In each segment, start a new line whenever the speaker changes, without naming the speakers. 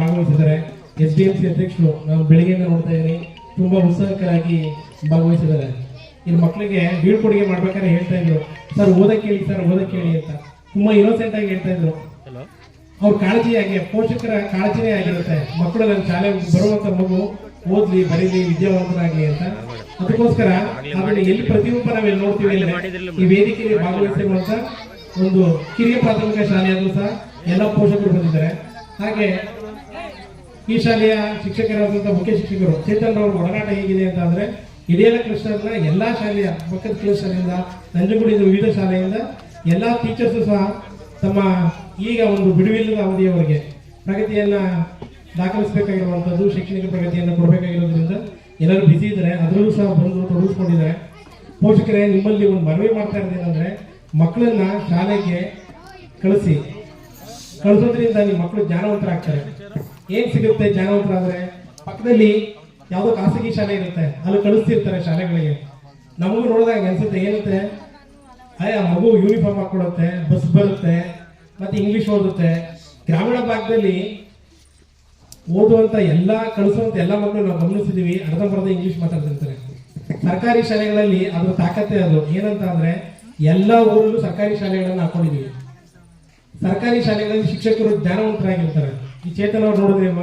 ಭಾಗವಹಿಸಿದ್ದಾರೆ. S D M C ಅಧ್ಯಕ್ಷರು ನಾನು ಬೆಳಿಗ್ಗೆಯಿಂದ ನೋಡ್ತಾ ಇದ್ದೀನಿ. ತುಂಬಾ ಉತ್ಸಾಹಕರಾಗಿ ಭಾಗವಹಿಸಿದ್ದಾರೆ. ಇಲ್ಲಿ ಮಕ್ಕಳಿಗೆ ಬೀಳ್ಕೊಡುಗೆ ಮಾಡ್ಬೇಕಾದ್ರೆ ಹೇಳ್ತಾ ಇದ್ರು. ಸರ್ ಓದಕ್ಕೆ ಹೇಳಿ ಸರ್ ಓದಕ್ಕೆ ಹೇಳಿ ಅಂತ. ತುಂಬಾ ಇನ್ನೋಸೆಂಟ್ ಆಗಿ ಹೇಳ್ತಾ ಇದ್ರು. ಅವ್ರ ಕಾಳಜಿಯಾಗಿ ಪೋಷಕರ ಕಾಳಜಿನೇ ಆಗಿರುತ್ತೆ. ಮಕ್ಕಳು ನನ್ನ ಶಾಲೆ ಬರುವಂತ ಮಗು ಓದ್ಲಿ ಬರೀಲಿ ವಿದ್ಯಾವಂತರಾಗ್ಲಿ ಅಂತ. ಅದಕ್ಕೋಸ್ಕರ ಅದನ್ನ ಎಲ್ಲಿ ಪ್ರತಿಯೊಬ್ಬ ನಾವೆಲ್ಲಿ ನೋಡ್ತೀವಿ ಅಂದ್ರೆ ಈ ವೇದಿಕೆಯಲ್ಲಿ ಭಾಗವಹಿಸಿರುವಂತ ಒಂದು ಕಿರಿಯ ಪ್ರಾಥಮಿಕ ಶಾಲೆಯಲ್ಲೂ ಸಹ ಎಲ್ಲ ಪೋಷಕರು ಬಂದಿದ್ದಾರೆ. ಹಾಗೆ ಈ ಶಾಲೆಯ ಶಿಕ್ಷಕರಾದಂಥ ಮುಖ್ಯ ಶಿಕ್ಷಕರು ಚೇತನ್ ಅವರ ಒಡನಾಟ ಹೇಗಿದೆ ಅಂತ ಅಂದ್ರೆ, ಹಿರಿಯರ ಕೃಷ್ಣನ ಎಲ್ಲಾ ಶಾಲೆಯ, ಪಕ್ಕದ ಶಾಲೆಯಿಂದ, ನಂಜನಗೂಡಿನ ವಿವಿಧ ಶಾಲೆಯಿಂದ ಎಲ್ಲಾ ಟೀಚರ್ಸ್ ಸಹ ತಮ್ಮ ಈಗ ಒಂದು ಬಿಡುವಿಲ್ಲದ ಅವಧಿಯವರೆಗೆ ಪ್ರಗತಿಯನ್ನ ದಾಖಲಿಸಬೇಕಾಗಿರುವಂಥದ್ದು ಶೈಕ್ಷಣಿಕ ಪ್ರಗತಿಯನ್ನು ಕೊಡಬೇಕಾಗಿರೋದ್ರಿಂದ ಎಲ್ಲರೂ ಬಿಸಿ ಇದ್ದಾರೆ. ಅದರಲ್ಲೂ ಸಹ ಬಂದು ತೊಡಗಿಸ್ಕೊಂಡಿದ್ದಾರೆ ಪೋಷಕರೇ, ನಿಮ್ಮಲ್ಲಿ ಒಂದು ಮನವಿ ಮಾಡ್ತಾ ಇರೋದೇನಂದ್ರೆ ಮಕ್ಕಳನ್ನ ಶಾಲೆಗೆ ಕಳಿಸಿ. ಕಳಿಸೋದ್ರಿಂದ ನಿಮ್ಮ ಮಕ್ಕಳು ಜ್ಞಾನವಂತರಾಗ್ತಾರೆ. ಏನ್ ಸಿಗುತ್ತೆ ಜ್ಞಾನವಂತರಾದ್ರೆ ಪಕ್ಕದಲ್ಲಿ ಯಾವುದೋ ಖಾಸಗಿ ಶಾಲೆ ಇರುತ್ತೆ, ಅಲ್ಲಿ ಕಳಿಸ್ತಿರ್ತಾರೆ ಶಾಲೆಗಳಿಗೆ. ನಮಗೂ ನೋಡಿದಾಗ ಅನ್ಸುತ್ತೆ ಏನಂತೆ ಅಯ್ಯ ಮಗು ಯೂನಿಫಾರ್ಮ್ ಹಾಕೊಡುತ್ತೆ ಬಸ್ ಬರುತ್ತೆ, ಮತ್ತೆ ಇಂಗ್ಲಿಷ್ ಓದುತ್ತೆ. ಗ್ರಾಮೀಣ ಭಾಗದಲ್ಲಿ ಓದುವಂತ ಎಲ್ಲ, ಕಳಿಸುವಂತ ಎಲ್ಲ ಮಕ್ಕಳು ನಾವು ಗಮನಿಸಿದೀವಿ, ಅರ್ಧಂಬರ್ಧ ಇಂಗ್ಲಿಷ್ ಮಾತಾಡ್ತಿರ್ತಾರೆ. ಸರ್ಕಾರಿ ಶಾಲೆಗಳಲ್ಲಿ ಅದ್ರ ತಾಕತ್ತೆ ಅದು. ಏನಂತ ಅಂದ್ರೆ, ಎಲ್ಲ ಊರಲ್ಲೂ ಸರ್ಕಾರಿ ಶಾಲೆಗಳನ್ನ ಹಾಕೊಂಡಿದೀವಿ. ಸರ್ಕಾರಿ ಶಾಲೆಗಳಲ್ಲಿ ಶಿಕ್ಷಕರು ಜ್ಞಾನವಂತರಾಗಿರ್ತಾರೆ. ಈ ಚೇತನ ಅವ್ರು ನೋಡಿದ್ರಿ ಅಮ್ಮ,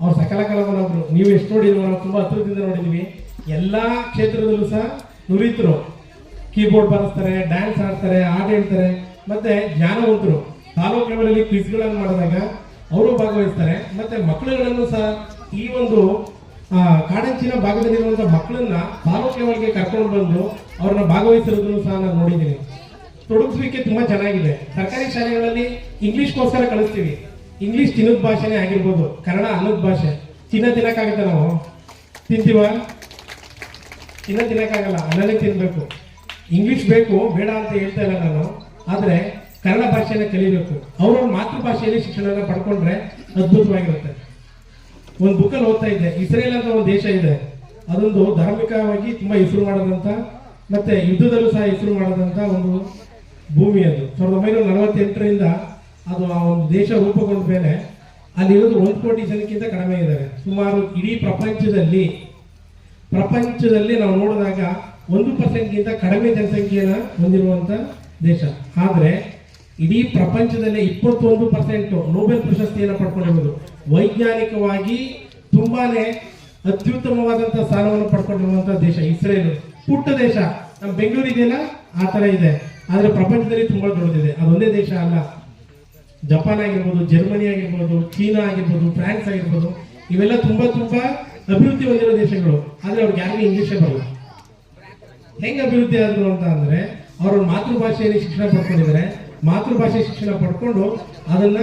ಅವ್ರು ಸಕಲ ಕಲಾವನೊಬ್ರು ನೀವು ಎಷ್ಟು ನೋಡಿದ್ರು ನಾವು ತುಂಬಾ ಅತೃಪ್ತಿಯಿಂದ ನೋಡಿದೀವಿ. ಎಲ್ಲಾ ಕ್ಷೇತ್ರದಲ್ಲೂ ಸಹ ನುರಿತರು. ಕೀಬೋರ್ಡ್ ಬಾರಿಸ್ತಾರೆ, ಡ್ಯಾನ್ಸ್ ಆಡ್ತಾರೆ, ಹಾಡು ಹೇಳ್ತಾರೆ. ಮತ್ತೆ ಜ್ಞಾನವಂತರು. ತಾಲೂಕು ಲೆವೆಲಲ್ಲಿ ಕ್ವಿಸ್ಗಳನ್ನು ಮಾಡಿದಾಗ ಅವರು ಭಾಗವಹಿಸ್ತಾರೆ. ಮತ್ತೆ ಮಕ್ಕಳುಗಳನ್ನು ಸಹ ಈ ಒಂದು ಕಾಡಂಚಿನ ಭಾಗದಲ್ಲಿರುವಂತಹ ಮಕ್ಕಳನ್ನ ತಾಲೂಕು ಲೆವೆಲ್ಗೆ ಕರ್ಕೊಂಡು ಬಂದು ಅವ್ರನ್ನ ಭಾಗವಹಿಸಿರೋದನ್ನು ಸಹ ನಾನು ನೋಡಿದ್ದೀನಿ ತೊಡಗಿಸುವಿಕೆ ತುಂಬಾ ಚೆನ್ನಾಗಿದೆ. ಸರ್ಕಾರಿ ಶಾಲೆಗಳಲ್ಲಿ ಇಂಗ್ಲಿಷ್ಗೋಸ್ಕರ ಕಳಿಸ್ತೀವಿ. ಇಂಗ್ಲಿಷ್ ತಿನ್ನೋದ್ ಭಾಷೆನೇ ಆಗಿರ್ಬೋದು. ಕನ್ನಡ ಅನ್ನದ ಭಾಷೆ. ತಿನ್ನ ತಿನ್ನಕ್ಕಾಗತ್ತೆ ನಾವು? ತಿಂತೀವ? ತಿನ್ನ ತಿನ್ನಕ್ಕಾಗಲ್ಲ. ಅನ್ನನೇ ತಿನ್ಬೇಕು. ಇಂಗ್ಲಿಷ್ ಬೇಕು, ಬೇಡ ಅಂತ ಹೇಳ್ತಾ ಇಲ್ಲ ನಾನು. ಆದರೆ ಕನ್ನಡ ಭಾಷೆನ ಕಲಿಬೇಕು. ಅವ್ರವ್ರ ಮಾತೃಭಾಷೆಯಲ್ಲಿ ಶಿಕ್ಷಣನ ಪಡ್ಕೊಂಡ್ರೆ ಅದ್ಭುತವಾಗಿರುತ್ತೆ. ಒಂದು ಬುಕ್ಕಲ್ಲಿ ಓದ್ತಾ ಇದ್ದೆ. ಇಸ್ರೇಲ್ ಅಂತ ಒಂದು ದೇಶ ಇದೆ. ಅದೊಂದು ಧಾರ್ಮಿಕವಾಗಿ ತುಂಬಾ ಹೆಸರು ಮಾಡದಂತ, ಮತ್ತೆ ಯುದ್ಧದಲ್ಲೂ ಸಹ ಹೆಸರು ಮಾಡದಂತ ಒಂದು ಭೂಮಿ ಅದು. ಸಾವಿರದ ಒಂಬೈನೂರ ನಲವತ್ತೆಂಟರಿಂದ ಅದು ಆ ಒಂದು ದೇಶ ರೂಪುಗೊಂಡ ಮೇಲೆ ಅಲ್ಲಿರೋದು ಒಂದು ಕೋಟಿ ಜನಕ್ಕಿಂತ ಕಡಿಮೆ ಇದ್ದಾರೆ ಸುಮಾರು ಇಡೀ ಪ್ರಪಂಚದಲ್ಲಿ ಪ್ರಪಂಚದಲ್ಲಿ ನಾವು ನೋಡಿದಾಗ ಒಂದು ಪರ್ಸೆಂಟ್ಗಿಂತ ಕಡಿಮೆ ಜನಸಂಖ್ಯೆಯನ್ನ ಹೊಂದಿರುವಂತ ದೇಶ. ಆದರೆ ಇಡೀ ಪ್ರಪಂಚದಲ್ಲೇ ಇಪ್ಪತ್ತೊಂದು ಪರ್ಸೆಂಟ್ ನೊಬೆಲ್ ಪ್ರಶಸ್ತಿಯನ್ನು ಪಡ್ಕೊಂಡಿರುವುದು ವೈಜ್ಞಾನಿಕವಾಗಿ ತುಂಬಾನೇ ಅತ್ಯುತ್ತಮವಾದಂಥ ಸ್ಥಾನವನ್ನು ಪಡ್ಕೊಂಡಿರುವಂಥ ದೇಶ ಇಸ್ರೇಲ್. ಪುಟ್ಟ ದೇಶ. ನಮ್ಮ ಬೆಂಗಳೂರಿದೆಯಲ್ಲ? ಆ ಥರ ಇದೆ. ಆದರೆ ಪ್ರಪಂಚದಲ್ಲಿ ತುಂಬ ದೊಡ್ಡದಿದೆ. ಅದೊಂದೇ ದೇಶ ಅಲ್ಲ. ಜಪಾನ್ ಆಗಿರ್ಬೋದು, ಜರ್ಮನಿ ಆಗಿರ್ಬೋದು, ಚೀನಾ ಆಗಿರ್ಬೋದು, ಫ್ರಾನ್ಸ್ ಆಗಿರ್ಬೋದು, ಇವೆಲ್ಲ ತುಂಬಾ ತುಂಬಾ ಅಭಿವೃದ್ಧಿ ಹೊಂದಿರೋ ದೇಶಗಳು. ಆದ್ರೆ ಅವ್ರಿಗೆ ಯಾರಿಗೂ ಇಂಗ್ಲಿಷ್ ಬರಲ್ಲ. ಹೆಂಗ ಅಭಿವೃದ್ಧಿ ಆದ್ರು ಅಂತ ಅಂದ್ರೆ ಅವ್ರ ಮಾತೃಭಾಷೆಯಲ್ಲಿ ಶಿಕ್ಷಣ ಪಡ್ಕೊಂಡಿದ್ದಾರೆ. ಮಾತೃಭಾಷೆ ಶಿಕ್ಷಣ ಪಡ್ಕೊಂಡು ಅದನ್ನ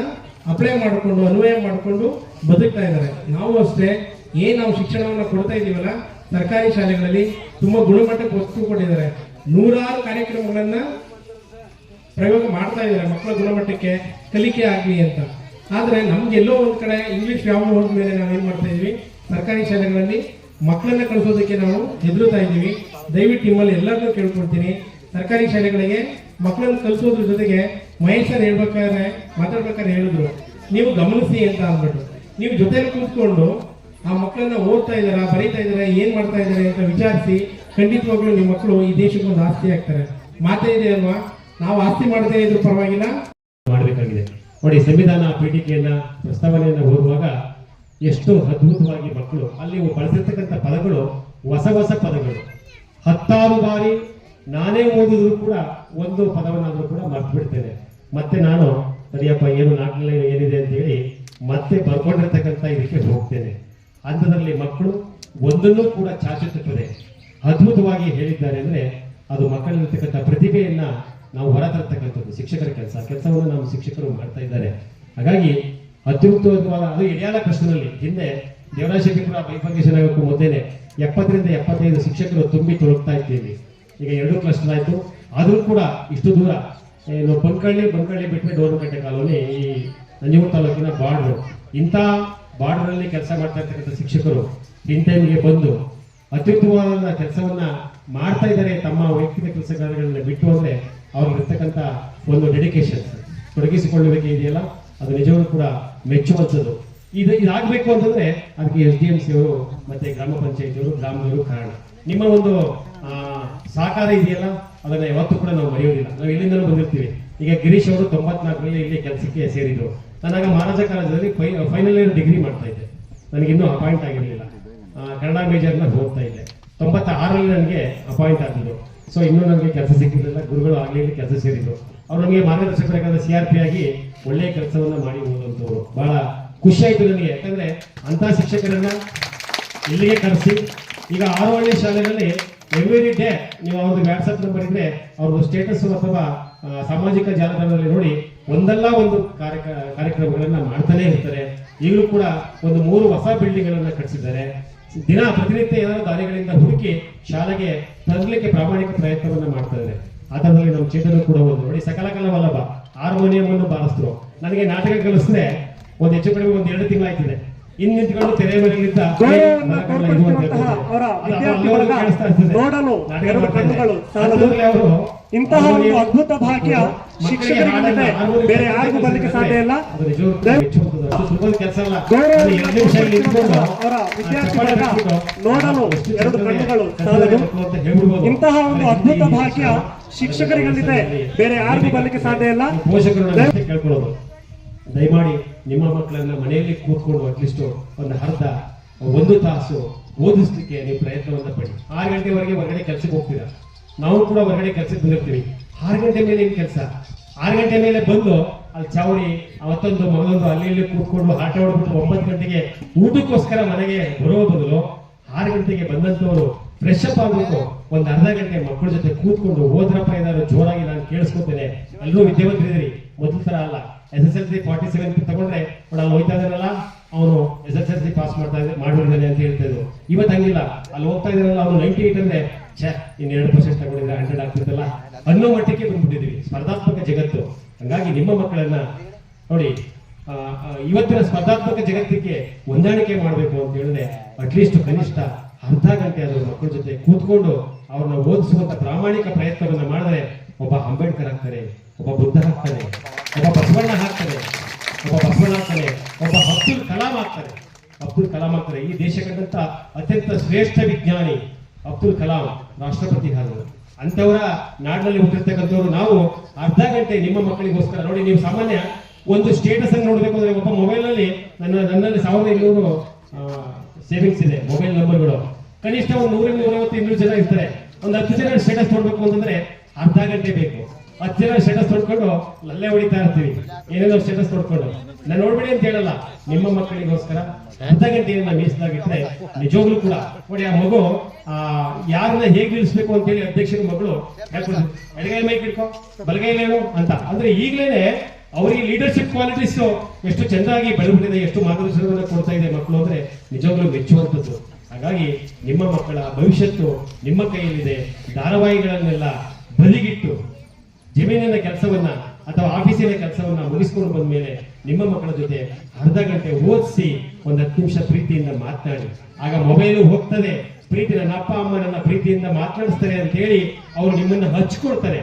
ಅಪ್ಲೈ ಮಾಡಿಕೊಂಡು, ಅನ್ವಯ ಮಾಡಿಕೊಂಡು ಬದುಕ್ತಾ ಇದ್ದಾರೆ. ನಾವು ಅಷ್ಟೇ, ಏನ್ ನಾವು ಶಿಕ್ಷಣವನ್ನ ಕೊಡ್ತಾ ಇದೀವಲ್ಲ ಸರ್ಕಾರಿ ಶಾಲೆಗಳಲ್ಲಿ ತುಂಬಾ ಗುಣಮಟ್ಟಕ್ಕೆ ವಸ್ತು ಕೊಟ್ಟಿದ್ದಾರೆ. ನೂರಾರು ಕಾರ್ಯಕ್ರಮಗಳನ್ನ ಪ್ರಯೋಗ ಮಾಡ್ತಾ ಇದ್ದಾರೆ ಮಕ್ಕಳ ಗುಣಮಟ್ಟಕ್ಕೆ, ಕಲಿಕೆ ಆಗಲಿ ಅಂತ. ಆದ್ರೆ ನಮ್ಗೆ ಎಲ್ಲೋ ಒಂದ್ ಕಡೆ ಇಂಗ್ಲಿಷ್ ವ್ಯಾಮೋಹ ಹೋದ್ಮೇಲೆ ನಾವು ಏನ್ ಮಾಡ್ತಾ ಇದೀವಿ? ಸರ್ಕಾರಿ ಶಾಲೆಗಳಲ್ಲಿ ಮಕ್ಕಳನ್ನ ಕಳಿಸೋದಕ್ಕೆ ನಾವು ಹೆದರುತ್ತಾ ಇದ್ದೀವಿ ದಯವಿಟ್ಟು ನಿಮ್ಮಲ್ಲಿ ಎಲ್ಲರನ್ನೂ ಕೇಳ್ಕೊಳ್ತೀನಿ. ಸರ್ಕಾರಿ ಶಾಲೆಗಳಿಗೆ ಮಕ್ಕಳನ್ನ ಕಲಿಸೋದ್ರ ಜೊತೆಗೆ ಮಹೇಶ್ ಸರ್ ಹೇಳ್ಬೇಕಾದ್ರೆ ಮಾತಾಡ್ಬೇಕಾದ್ರೆ ಹೇಳಿದ್ರು. ನೀವು ಗಮನಿಸಿ ಅಂತ ಅಂದ್ಬಿಟ್ಟು. ನೀವು ಜೊತೆಲಿ ಕೂತ್ಕೊಂಡು ಆ ಮಕ್ಕಳನ್ನ ಓದ್ತಾ ಇದ್ದಾರಾ, ಬರೀತಾ ಇದಾರೆ ಏನ್ ಮಾಡ್ತಾ ಇದಾರೆ ಅಂತ ವಿಚಾರಿಸಿ ಖಂಡಿತವಾಗ್ಲೂ ನಿಮ್ಮ ಮಕ್ಕಳು ಈ ದೇಶಕ್ಕೊಂದು ಆಸ್ತಿ ಆಗ್ತಾರೆ. ಮಾತೇ ಇದೆ ಅಲ್ವಾ? ನಾವು ಆಸ್ತಿ ಮಾಡದೇ ಇದ್ರೂ ಪರವಾಗಿಲ್ಲ.
ಮಾಡಬೇಕಾಗಿದೆ. ನೋಡಿ, ಸಂವಿಧಾನ ಪೀಠಿಕೆಯನ್ನ ಪ್ರಸ್ತಾವನೆಯನ್ನ ಓದುವಾಗ ಎಷ್ಟು ಅದ್ಭುತವಾಗಿ ಮಕ್ಕಳು, ಅಲ್ಲಿ ಬಳಸಿರ್ತಕ್ಕಂಥ ಪದಗಳು ಹೊಸ ಹೊಸ ಪದಗಳು. ಹತ್ತಾರು ಬಾರಿ ನಾನೇ ಓದಿದ್ರು ಕೂಡ ಒಂದು ಪದವನ್ನಾದರೂ ಕೂಡ ಮರ್ತು ಬಿಡ್ತೇನೆ ಮತ್ತೆ ನಾನು, ಸರಿಯಪ್ಪ, ಏನು ಲೈನ್ ಏನಿದೆ ಅಂತ ಹೇಳಿ ಮತ್ತೆ ಬರ್ಕೊಂಡಿರ್ತಕ್ಕಂಥ ಇದಕ್ಕೆ ಹೋಗ್ತೇನೆ. ಅಂಥದ್ರಲ್ಲಿ ಮಕ್ಕಳು ಒಂದನ್ನು ಕೂಡ ಚಾಚುತ್ತದೆ ಅದ್ಭುತವಾಗಿ ಹೇಳಿದ್ದಾರೆ ಅಂದ್ರೆ ಅದು ಮಕ್ಕಳಲ್ಲಿರ್ತಕ್ಕಂಥ ಪ್ರತಿಭೆಯನ್ನ ನಾವು ಹೊರತರ್ತಕ್ಕಂಥದ್ದು ಶಿಕ್ಷಕರ ಕೆಲಸ, ಕೆಲಸವನ್ನು ನಮ್ಮ ಶಿಕ್ಷಕರು ಮಾಡ್ತಾ ಇದ್ದಾರೆ. ಹಾಗಾಗಿ ಅತ್ಯುತ್ತಮವಾದ ಅದು ಇಡಿಯಾಲ ಕೃಷ್ಣನಲ್ಲಿ ಹಿಂದೆ ದೇವರಾಜಶೇಖರಪುರ ಬೈಫಂಕೇಶನ್ ಆಗೋಕ್ಕೂ ಮೊದಲೇ ಎಪ್ಪತ್ತರಿಂದ ಎಪ್ಪತ್ತೈದು ಶಿಕ್ಷಕರು ತುಂಬಿ ತೊಡಗ್ತಾ ಇದ್ದೀವಿ. ಈಗ ಎರಡು ಕ್ಲಸ್ಟರ್ ಆಯ್ತು. ಆದರೂ ಕೂಡ ಇಷ್ಟು ದೂರ, ಏನು ಬಂಕಳ್ಳಿ ಬಂಕಳ್ಳಿ ಬಿಟ್ಟರೆ ಡೋರ್ನಕಟ್ಟೆ ಕಾಲೋನಿ ಈ ನಂಜನಗೂಡು ತಾಲೂಕಿನ ಬಾರ್ಡ್ರು ಇಂಥ ಬಾರ್ಡ್ರಲ್ಲಿ ಕೆಲಸ ಮಾಡ್ತಾ ಇರ್ತಕ್ಕಂಥ ಶಿಕ್ಷಕರು ಇನ್ ಟೈಮ್ಗೆ ಬಂದು ಅತ್ಯುತ್ತಮವಾದ ಕೆಲಸವನ್ನ ಮಾಡ್ತಾ ಇದ್ದಾರೆ ತಮ್ಮ ವೈಯಕ್ತಿಕ ಕೆಲಸ ಬಿಟ್ಟು ಅಂದ್ರೆ ಅವ್ರಿಗೆ ಇರ್ತಕ್ಕಂಥ ಒಂದು ಡೆಡಿಕೇಶನ್ ತೊಡಗಿಸಿಕೊಳ್ಳುವಿಕೆ ಇದೆಯಲ್ಲ? ಅದು ನಿಜವೂ ಕೂಡ ಮೆಚ್ಚುವಂಥದ್ದು. ಇದು ಇದಾಗಬೇಕು ಅಂತಂದ್ರೆ ಅದಕ್ಕೆ ಎಸ್ ಡಿ ಎಂ ಸಿ ಅವರು ಮತ್ತೆ ಗ್ರಾಮ ಪಂಚಾಯತಿಯವರು ಗ್ರಾಮದವರು ಕಾರಣ. ನಿಮ್ಮ ಒಂದು ಆ, ಸಹಕಾರ ಇದೆಯಲ್ಲ? ಅದನ್ನ ಯಾವತ್ತೂ ಕೂಡ ನಾವು ಮರೆಯೋದಿಲ್ಲ. ನಾವು ಎಲ್ಲಿಂದಲೂ ಬಂದಿರ್ತೀವಿ. ಈಗ ಗಿರೀಶ್ ಅವರು ತೊಂಬತ್ನಾಲ್ಕರಲ್ಲಿ ಇಲ್ಲಿ ಕೆಲಸಕ್ಕೆ ಸೇರಿದ್ರು. ನಾನಾಗ ಮಹಾರಾಜ ಕಾಲೇಜಲ್ಲಿ ಫೈನಲ್ ಇಯರ್ ಡಿಗ್ರಿ ಮಾಡ್ತಾ ಇದ್ದೆ. ನನಗಿನ್ನೂ ಅಪಾಯಿಂಟ್ ಆಗಿರಲಿಲ್ಲ. ಕನ್ನಡ ಮೇಜರ್ನ ಹೋಗ್ತಾ ಇದ್ದೆ. ತೊಂಬತ್ತ ಆರರಲ್ಲಿ ನನಗೆ ಅಪಾಯಿಂಟ್ ಆಗಿದ್ದು ಸೊ ಇನ್ನೂ ನನಗೆ ಕೆಲಸ ಸಿಕ್ಕಿರಲಿಲ್ಲ ಗುರುಗಳು ಆಗಲೇ ಕೆಲಸ ಸೇರಿದ್ರು ಅವ್ರು ನನಗೆ ಮಾರ್ಗದರ್ಶಕರಾದ ಸಿ ಆರ್ ಪಿ ಆಗಿ ಒಳ್ಳೆಯ ಕೆಲಸವನ್ನು ಮಾಡಿ ಹೋದಂಥವ್ರು. ಬಹಳ ಖುಷಿ ಆಯ್ತು ನನಗೆ ಯಾಕಂದರೆ ಅಂಥ ಶಿಕ್ಷಕರನ್ನು ಇಲ್ಲಿಗೆ ಕರೆಸಿ, ಈಗ ಆರೋಹಳ್ಳಿ ಶಾಲೆಯಲ್ಲಿ ಎವ್ರಿ ಡೇ ನೀವು ಅವ್ರದ್ದು ವ್ಯಾಟ್ಸಪ್ ನಂಬರ್ ಇದ್ರೆ ಅವ್ರದ್ದು ಸ್ಟೇಟಸ್ ಅಥವಾ ಸಾಮಾಜಿಕ ಜಾಲತಾಣದಲ್ಲಿ ನೋಡಿ ಒಂದಲ್ಲ ಒಂದು ಕಾರ್ಯಕ, ಕಾರ್ಯಕ್ರಮಗಳನ್ನು ಮಾಡ್ತಾನೆ ಇರ್ತಾರೆ. ಈಗಲೂ ಕೂಡ ಒಂದು ಮೂರು ಹೊಸ ಬಿಲ್ಡಿಂಗ್ಗಳನ್ನು ಕಟ್ಟಿಸಿದ್ದಾರೆ ದಿನ ಪ್ರತಿನಿತ್ಯ ಏನಾದರೂ ದಾರಿಗಳಿಂದ ಹುಡುಕಿ ಶಾಲೆಗೆ ತರಲಿಕ್ಕೆ ಪ್ರಾಮಾಣಿಕ ಪ್ರಯತ್ನವನ್ನ ಮಾಡ್ತಾ ಇದ್ದಾರೆ. ಅದರಲ್ಲಿ ನಮ್ಮ ಚೇತನ ಕೂಡ ಒಂದು ನೋಡಿ ಸಕಲ ಕಲ ವಲ್ಲಭ ಹಾರ್ಮೋನಿಯಂ ಅನ್ನು ಬಾರಿಸಿದ್ರು. ನನಗೆ ನಾಟಕ ಕಲಿಸಿದ್ರೆ ಒಂದು ಹೆಚ್ಚು ಕಡಿಮೆ ಒಂದು ಎರಡು ತಿಂಗಳಾಯ್ತಿದೆ. ಇನ್ ನಿಂತ್ಕೊಂಡು ತೆರೆ
ಮೇಲಿಂದ ಅವರ ಇಂತಹ ಒಂದು ಅದ್ಭುತ ಭಾಗ್ಯ ಶಿಕ್ಷಕರಿಗೆ ಬೇರೆ ಯಾರಿಗೂ ಬರಲಿಕ್ಕೆ ಸಾಧ್ಯ ಇಲ್ಲ. ನೋಡಲು ಎರಡು ಕಣ್ಣುಗಳು ಸಾಲದು. ಇಂತಹ ಒಂದು ಅದ್ಭುತ ಭಾಗ್ಯ ಶಿಕ್ಷಕರಿಗಲ್ಲಿದೆ. ಬೇರೆ ಯಾರಿಗೂ ಬರ್ಲಿಕ್ಕೆ ಸಾಧ್ಯ ಇಲ್ಲ.
ಪೋಷಕರು ಕೇಳ್ಕೊಳ್ಳೋದು. ದಯಮಾಡಿ ನಿಮ್ಮ ಮಕ್ಕಳನ್ನ ಮನೆಯಲ್ಲಿ ಕೂತ್ಕೊಂಡು ಅಟ್ಲೀಸ್ಟ್ ಒಂದು ಅರ್ಧ ಒಂದು ತಾಸು ಓದಿಸ್ಲಿಕ್ಕೆ ನೀವು ಪ್ರಯತ್ನವನ್ನ ಪಡಿ. ಆರು ಗಂಟೆವರೆಗೆ ಹೊರಗಡೆ ಕೆಲಸಕ್ಕೆ ಹೋಗ್ತೀರಾ? ನಾವು ಕೂಡ ಹೊರಗಡೆ ಕೆಲಸಕ್ಕೆ ಬಂದಿರ್ತೀವಿ. ಆರು ಗಂಟೆ ಮೇಲೆ ಏನ್ ಕೆಲಸ? ಆರು ಗಂಟೆ ಮೇಲೆ ಬಂದು ಅಲ್ಲಿ ಚಾವಣಿ ಅವತ್ತೊಂದು ಮಗದೊಂದು ಅಲ್ಲಿ ಇಲ್ಲಿ ಕೂತ್ಕೊಂಡು ಆಟ ಆಡ್ಬಿಟ್ಟು ಒಂಬತ್ತು ಗಂಟೆಗೆ ಊಟಕ್ಕೋಸ್ಕರ ಮನೆಗೆ ಬರುವ ಬದಲು ಆರು ಗಂಟೆಗೆ ಬಂದಂತವರು ಫ್ರೆಶ್ ಅಪ್ ಆಗ್ಬೇಕು. ಒಂದ್ ಅರ್ಧ ಗಂಟೆ ಮಕ್ಕಳ ಜೊತೆ ಕೂತ್ಕೊಂಡು ಹೋದ್ರಪ್ಪ ಏನಾದ್ರು ಜೋರಾಗಿ ನಾನು ಕೇಳಿಸ್ಕೊತೇನೆ. ಎಲ್ಲರೂ ವಿದ್ಯಾವಂತರಿದ್ರಿ ಮೊದಲ ತರ ಅಲ್ಲ. S S L C forty seven ತಗೊಂಡ್ರೆ ಅಲ್ಲಿ ಹೋಗ್ತಾ ಇದ್ದಾನಲ್ಲ, ಅವನು S S L C pass ಮಾಡ್ತಾ ಮಾಡಿದ್ದಾನೆ ಅಂತ ಹೇಳ್ತಾ ಇದ್ರು. ಇವತ್ತು ಹಂಗಿಲ್ಲ. ಅಲ್ಲಿ ಹೋಗ್ತಾ ಇದ್ದಾನಲ್ಲ, ಅವನು ನೈಂಟಿ ಏಟ್ ಅಂದ್ರೆ, ಛೇ ಇನ್ನು ಎರಡು ಪರ್ಸೆಂಟ್ ತಗೊಂಡಿದ್ರೆ ಹಂಡ್ರೆಡ್ ಆಗ್ತಿತ್ತಲ್ಲ? ಅನ್ನೋ ಮಟ್ಟಕ್ಕೆ ಬಂದ್ಬಿಟ್ಟಿದ್ವಿ ಸ್ಪರ್ಧಾತ್ಮಕ ಜಗತ್ತು. ಹಂಗಾಗಿ ನಿಮ್ಮ ಮಕ್ಕಳನ್ನ ನೋಡಿ ಇವತ್ತಿನ ಸ್ಪರ್ಧಾತ್ಮಕ ಜಗತ್ತಿಗೆ ಹೊಂದಾಣಿಕೆ ಮಾಡಬೇಕು ಅಂತ ಹೇಳಿದ್ರೆ ಅಟ್ಲೀಸ್ಟ್ ಕನಿಷ್ಠ ಅರ್ಧ ಗಂಟೆ ಮಕ್ಕಳ ಜೊತೆ ಕೂತ್ಕೊಂಡು ಅವ್ರನ್ನ ಓದಿಸುವಂತ ಪ್ರಾಮಾಣಿಕ ಪ್ರಯತ್ನವನ್ನ ಮಾಡಿದ್ರೆ ಒಬ್ಬ ಅಂಬೇಡ್ಕರ್ ಆಗ್ತಾರೆ, ಒಬ್ಬ ಬುದ್ಧ ಆಗ್ತಾನೆ, ಒಬ್ಬ ಬಸವಣ್ಣ ಹಾಕ್ತಾರೆ ಒಬ್ಬ ಬಸವಣ್ಣ ಆಗ್ತಾನೆ, ಒಬ್ಬ ಅಬ್ದುಲ್ ಕಲಾಂ ಆಗ್ತಾರೆ. ಅಬ್ದುಲ್ ಕಲಾಂ ಆಗ್ತಾರೆ. ಈ ದೇಶ ಅತ್ಯಂತ ಶ್ರೇಷ್ಠ ವಿಜ್ಞಾನಿ ಅಬ್ದುಲ್ ಕಲಾಂ, ರಾಷ್ಟ್ರಪತಿ ಆದರು ಅಂತವರ ನಾಡಿನಲ್ಲಿ ಹುಟ್ಟಿರ್ತಕ್ಕಂಥವ್ರು ನಾವು ಅರ್ಧ ಗಂಟೆ ನಿಮ್ಮ ಮಕ್ಕಳಿಗೋಸ್ಕರ ನೋಡಿ, ನೀವು ಸಾಮಾನ್ಯ ಒಂದು ಸ್ಟೇಟಸ್ ಅನ್ನು ನೋಡಬೇಕು ಅಂದ್ರೆ ಒಬ್ಬ ಮೊಬೈಲ್ನಲ್ಲಿ ನನ್ನ, ನನ್ನಲ್ಲಿ ಸಾವಿರದ ಇನ್ನೂರು ಸೇವಿಂಗ್ಸ್ ಇದೆ ಮೊಬೈಲ್ ನಂಬರ್ಗಳು ಕನಿಷ್ಠ ಒಂದು ನೂರಿಂದ ನೂರವತ್ತು ಇನ್ನೂರು ಜನ ಇರ್ತಾರೆ. ಒಂದು ಹತ್ತು ಜನ ಸ್ಟೇಟಸ್ ನೋಡ್ಬೇಕು ಅಂತಂದ್ರೆ ಅರ್ಧ ಗಂಟೆ ಬೇಕು. ಹತ್ತು ಜನ ಸ್ಟೇಟಸ್ ನೋಡ್ಕೊಂಡು ಅಲ್ಲೇ ಹೊಡಿತಾ ಇರ್ತೀವಿ. ಏನೇನೋ ಸ್ಟೇಟಸ್ ನೋಡ್ಕೊಂಡು. ನಾನು ನೋಡ್ಬೇಡಿ ಅಂತ ಹೇಳಲ್ಲ. ನಿಮ್ಮ ಮಕ್ಕಳಿಗೋಸ್ಕರ ಅರ್ಧ ಗಂಟೆಯನ್ನ ಮೀಸಲಾಗಿಟ್ರೆ ನಿಜವಾಗ್ಲೂ ಕೂಡ. ನೋಡಿ, ಆ ಮಗು, ಆ, ಯಾರನ್ನ ಹೇಗ್ ನಿಲ್ಲಿಸ್ಬೇಕು ಅಂತ ಹೇಳಿ ಅಧ್ಯಕ್ಷರ ಮಗಳು ಹೇಳ್ಕೊಂಡು ಎಡಗೈ ಮೈಕ್ ಕಿಡ್ಕೋ ಬಲಗೈಲೇನು ಅಂತ. ಅಂದ್ರೆ ಈಗ್ಲೇನೆ ಅವರಿಗೆ ಲೀಡರ್ಶಿಪ್ ಕ್ವಾಲಿಟೀಸ್ ಎಷ್ಟು ಚೆನ್ನಾಗಿ ಬೆಳೆದ್ಬಿಟ್ಟಿದೆ, ಎಷ್ಟು ಮಾರ್ಗದರ್ಶನವನ್ನು ಕೊಡ್ತಾ ಇದೆ ಮಕ್ಕಳು ಅಂದ್ರೆ ನಿಜವಾಗ್ಲೂ ಮೆಚ್ಚುವಂಥದ್ದು. ಹಾಗಾಗಿ ನಿಮ್ಮ ಮಕ್ಕಳ ಭವಿಷ್ಯತ್ತು ನಿಮ್ಮ ಕೈಯಲ್ಲಿದೆ. ಧಾರಾವಾಹಿಗಳನ್ನೆಲ್ಲ ಬಲಿಗಿಟ್ಟು ಜಮೀನಿನ ಕೆಲಸವನ್ನ ಅಥವಾ ಆಫೀಸಿನ ಕೆಲಸವನ್ನ ಮುಗಿಸ್ಕೊಂಡು ಬಂದ ಮೇಲೆ ನಿಮ್ಮ ಮಕ್ಕಳ ಜೊತೆ ಅರ್ಧ ಗಂಟೆ ಓದಿಸಿ ಒಂದು ಹತ್ತು ನಿಮಿಷ ಪ್ರೀತಿಯಿಂದ ಮಾತನಾಡಿ ಆಗ ಮೊಬೈಲು ಹೋಗ್ತದೆ. ಪ್ರೀತಿ ನನ್ನ ಅಪ್ಪ, ಅಮ್ಮ ನನ್ನ ಪ್ರೀತಿಯಿಂದ ಮಾತನಾಡಿಸ್ತಾರೆ ಅಂತ ಹೇಳಿ ಅವರು ನಿಮ್ಮನ್ನ ಹಚ್ಕೊಳ್ತಾರೆ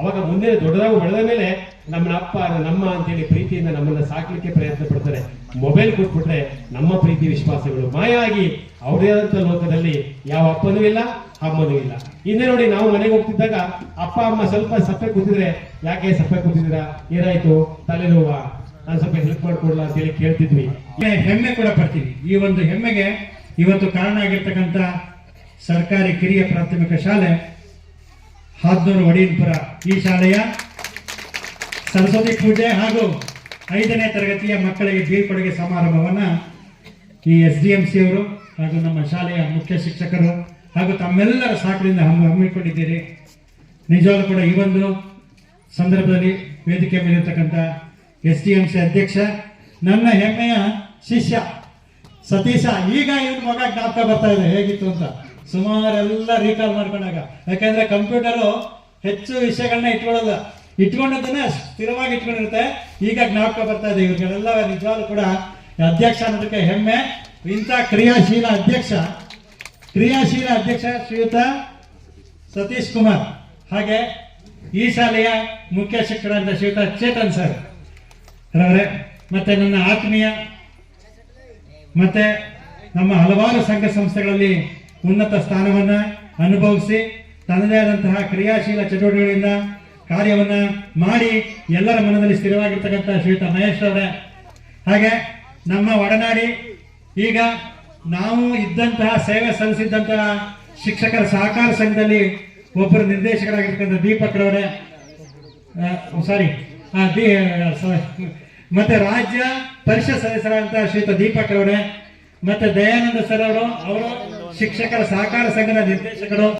ಅವಾಗ ಮುಂದೆ ದೊಡ್ಡದಾಗಿ ಬೆಳೆದ ಮೇಲೆ ನಮ್ಮ ಅಪ್ಪ ನಮ್ಮ ಅಂತೇಳಿ ಪ್ರೀತಿಯಿಂದ ನಮ್ಮನ್ನ ಸಾಕ್ಲಿಕ್ಕೆ ಪ್ರಯತ್ನ ಪಡ್ತಾರೆ. ಮೊಬೈಲ್ ಕೊಟ್ಬಿಟ್ರೆ ನಮ್ಮ ಪ್ರೀತಿ ವಿಶ್ವಾಸಗಳು ಮಾಯ ಆಗಿ ಆದಂತ ಲೋಕದಲ್ಲಿ ಯಾವ ಅಪ್ಪನೂ ಇಲ್ಲ, ಅಮ್ಮನೂ ಇಲ್ಲ. ಹಿಂದೆ ನೋಡಿ ನಾವು ಮನೆಗೆ ಹೋಗ್ತಿದ್ದಾಗ ಅಪ್ಪ, ಅಮ್ಮ ಸ್ವಲ್ಪ ಸಪ್ಪೆ ಕೂತಿದ್ರೆ ಯಾಕೆ ಸಪ್ಪೆ ಕೂತಿದ್ರ ಏನಾಯ್ತು? ತಲೆನೋವ? ನಾನು ಸ್ವಲ್ಪ ಹೆಲ್ಪ್ ಮಾಡ್ಕೊಡ್ಲಾ ಅಂತ ಹೇಳಿ ಕೇಳ್ತಿದ್ವಿ
ಹೆಮ್ಮೆ ಕೂಡ ಪಡ್ತೀವಿ. ಈ ಒಂದು ಹೆಮ್ಮೆಗೆ ಇವತ್ತು ಕಾರಣ ಆಗಿರ್ತಕ್ಕಂಥ ಸರ್ಕಾರಿ ಕಿರಿಯ ಪ್ರಾಥಮಿಕ ಶಾಲೆ, ಹಾದ್ನೂರು ಒಡಿಯನ್ಪುರ ಈ ಶಾಲೆಯ ಸರಸ್ವತಿ ಪೂಜೆ ಹಾಗೂ ಐದನೇ ತರಗತಿಯ ಮಕ್ಕಳಿಗೆ ಬೀಳ್ಕೊಡುಗೆ ಸಮಾರಂಭವನ್ನ ಈ ಎಸ್ ಡಿ ಎಂ ಸಿ ಅವರು ಹಾಗೂ ನಮ್ಮ ಶಾಲೆಯ ಮುಖ್ಯ ಶಿಕ್ಷಕರು ಹಾಗೂ ತಮ್ಮೆಲ್ಲರ ಸಾಕರಿಂದ ಹಮ್ಮಿ ಹಮ್ಮಿಕೊಂಡಿದ್ದೀರಿ. ನಿಜವಾಗ್ಲೂ ಕೂಡ ಈ ಒಂದು ಸಂದರ್ಭದಲ್ಲಿ ವೇದಿಕೆ ಮೇಲಿರ್ತಕ್ಕಂಥ ಎಸ್ ಡಿ ಎಂ ಸಿ ಅಧ್ಯಕ್ಷ, ನನ್ನ ಹೆಮ್ಮೆಯ ಶಿಷ್ಯ ಸತೀಶ, ಈಗ ಇವನ್ ಮಗ ಜ್ಞಾಪಕ ಬರ್ತಾ ಇದೆ, ಹೇಗಿತ್ತು ಅಂತ. ಸುಮಾರೆಲ್ಲ ರೀಕಾಲ್ ಮಾಡ್ಕೊಂಡಾಗ. ಯಾಕಂದ್ರೆ ಕಂಪ್ಯೂಟರು ಹೆಚ್ಚು ವಿಷಯಗಳನ್ನ ಇಟ್ಕೊಳ್ಳಲ್ಲ. ಇಟ್ಕೊಂಡದನ್ನ ಸ್ಥಿರವಾಗಿ ಇಟ್ಕೊಂಡಿರುತ್ತೆ. ಈಗ ಜ್ಞಾಪಕ ಬರ್ತಾ ಇದೆ ಇವ್ರಿಗೆಲ್ಲ ನಿಜವಾಗ್ಲೂ ಕೂಡ ಅಧ್ಯಕ್ಷ ಅನ್ನೋದಕ್ಕೆ ಹೆಮ್ಮೆ. ಇಂಥ ಕ್ರಿಯಾಶೀಲ ಅಧ್ಯಕ್ಷ ಕ್ರಿಯಾಶೀಲ ಅಧ್ಯಕ್ಷ ಶ್ರೀಯುತ ಸತೀಶ್ ಕುಮಾರ್. ಹಾಗೆ ಈ ಶಾಲೆಯ ಮುಖ್ಯ ಶಿಕ್ಷಕರಾದ ಶ್ರೀಯುತ ಚೇತನ್ ಸರ್. ರವರೇ ಮತ್ತೆ ನನ್ನ ಆತ್ಮೀಯ, ಮತ್ತೆ ನಮ್ಮ ಹಲವಾರು ಸಂಘ ಸಂಸ್ಥೆಗಳಲ್ಲಿ ಉನ್ನತ ಸ್ಥಾನವನ್ನ ಅನುಭವಿಸಿ, ತನ್ನದೇ ಆದಂತಹ ಕ್ರಿಯಾಶೀಲ ಚಟುವಟಿಕೆಗಳಿಂದ ಕಾರ್ಯವನ್ನ ಮಾಡಿ ಎಲ್ಲರ ಮನದಲ್ಲಿ ಸ್ಥಿರವಾಗಿರ್ತಕ್ಕಂಥ ಶ್ರೀಯುತ ಮಹೇಶ್ ಅವರೇ ಹಾಗೆ ನಮ್ಮ ಒಡನಾಡಿ, ಈಗ ನಾವು ಇದ್ದಂತಹ ಸೇವೆ ಸಲ್ಲಿಸಿದ್ದಂತಹ ಶಿಕ್ಷಕರ ಸಹಕಾರ ಸಂಘದಲ್ಲಿ ಒಬ್ಬರು ನಿರ್ದೇಶಕರಾಗಿರ್ತಕ್ಕಂಥ ದೀಪಕ್ ರವರೇ. ಸಾರಿ ಮತ್ತೆ ರಾಜ್ಯ ಪರಿಷತ್ ಸದಸ್ಯರಾದಂತಹ ಶ್ರೀಯುತ ದೀಪಕ್ ಅವರೇ, ಮತ್ತೆ ದಯಾನಂದ ಸರ್ ಅವರು ಅವರು ಶಿಕ್ಷಕರ ಸಹಕಾರ ಸಂಘದ ನಿರ್ದೇಶಕರು.